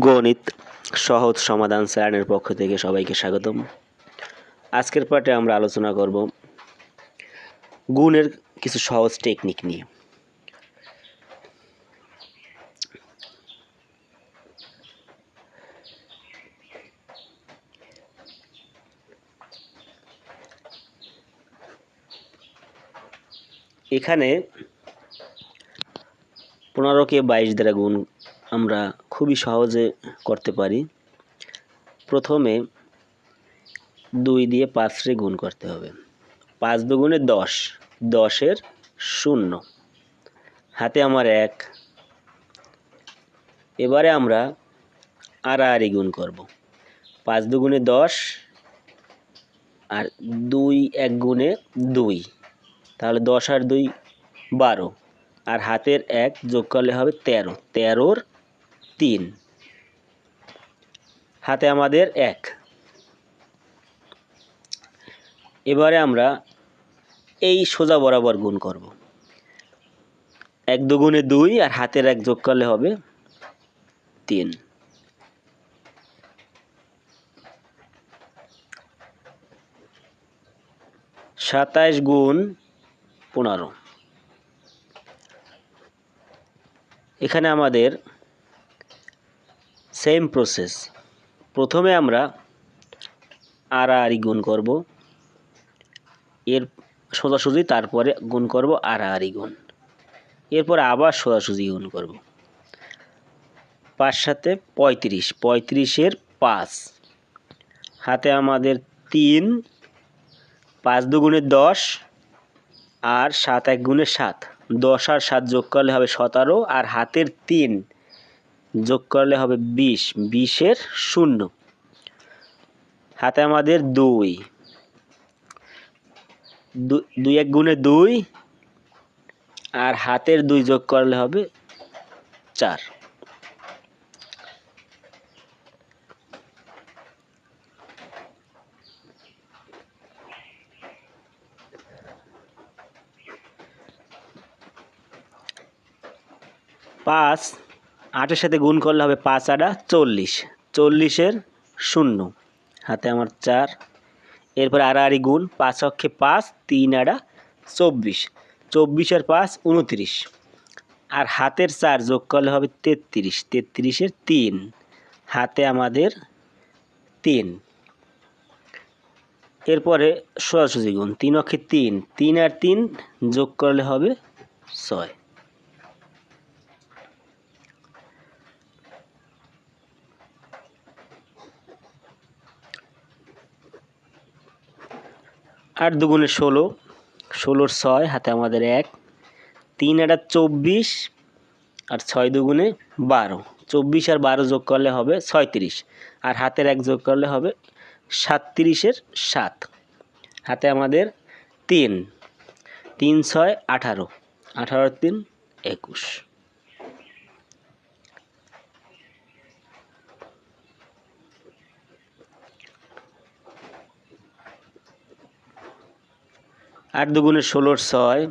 গণিত সহজ সমাধান স্যারের পক্ষ থেকে সবাইকে স্বাগতম। আজকের পাঠে আমরা আলোচনা করব গুণের কিছু সহজ টেকনিক নিয়ে। এখানে পনেরোকে বাইশ দ্বারা গুণ আমরা খুবই সহজে করতে পারি। প্রথমে দুই দিয়ে পাঁচরে গুণ করতে হবে। পাঁচ দুগুণে দশ, দশের শূন্য। হাতে আমার এক। এবারে আমরা আড়াআড়ি গুণ করব। পাঁচ দুগুণে দশ আর দুই এক গুণে দুই। তাহলে দশ আর দুই বারো। আর হাতের এক যোগ করলে হবে তেরো। তেরোর তিন। হাতে আমাদের এক। এবারে আমরা এই সোজা বরাবর গুণ করব। এক দুগুণে দুই আর হাতের এক যোগ করলে হবে তিন। সাতাইশ গুণ পনেরো। এখানে আমাদের সেম প্রসেস প্রথমে আমরা আড়াআড়ি গুণ করব। এর সোজাসুজি তারপরে গুণ করব আড়াআড়ি গুণ। এরপর আবার সোজাসুজি গুণ করব। পাঁচ সাথে পঁয়ত্রিশ, পঁয়ত্রিশের পাঁচ। হাতে আমাদের তিন, পাঁচ দুগুণে দশ আর সাত এক গুণে সাত। দশ আর সাত যোগ করলে হবে সতেরো আর হাতের তিন যোগ করলে হবে বিশ। বিশের শূন্য। হাতে আমাদের দুই। দুই এক গুণে দুই। আর হাতের দুই যোগ করলে হবে চার। পাঁচ। আটের সাথে গুণ করলে হবে পাঁচ আটা চল্লিশ। চল্লিশের শূন্য। হাতে আমার চার। এরপর আড়াআড়ি গুণ, পাঁচ অক্ষে পাঁচ, তিন আড়া চব্বিশ। চব্বিশের পাঁচ, উনত্রিশ। আর হাতের চার যোগ করলে হবে তেত্রিশ। তেত্রিশের তিন। হাতে আমাদের তিন। এরপরে সোজাসুজি গুণ, তিন অক্ষে তিন। তিন আর তিন যোগ করলে হবে ছয়। আট দুগুণে ষোলো, ষোলোর ছয়, হাতে আমাদের এক। তিন একটা চব্বিশ আর ছয় দুগুণে বারো। চব্বিশ আর বারো যোগ করলে হবে ছয়ত্রিশ। আর হাতের এক যোগ করলে হবে সাতত্রিশের সাত। হাতে আমাদের তিন। তিন, ছয়, আঠারো। আঠারোর তিন, একুশ। আট দুগুণে ষোলোর ছয়,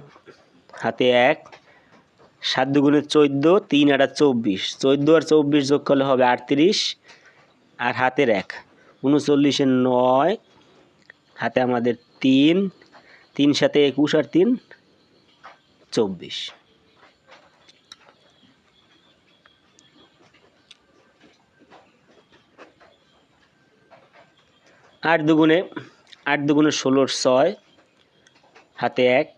হাতে এক। সাত দুগুণে চোদ্দ, তিন আটা চব্বিশ। চোদ্দ আর চব্বিশ যোগ করলে হবে আটত্রিশ, আর হাতের এক। উনচল্লিশে নয়, হাতে আমাদের তিন। তিন সাথে একুশ আর তিন, চব্বিশ। আট দুগুণে আট দুগুণে ষোলোর ছয় হাতে এক,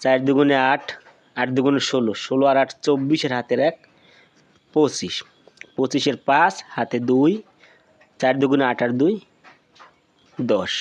চার দুগুণে আট আট দুগুণে ষোলো ষোলো আর আট চব্বিশের হাতের এক, পঁচিশ। পঁচিশের পাঁচ, হাতে দুই, চার দুগুণে আট আর দুই, দশ।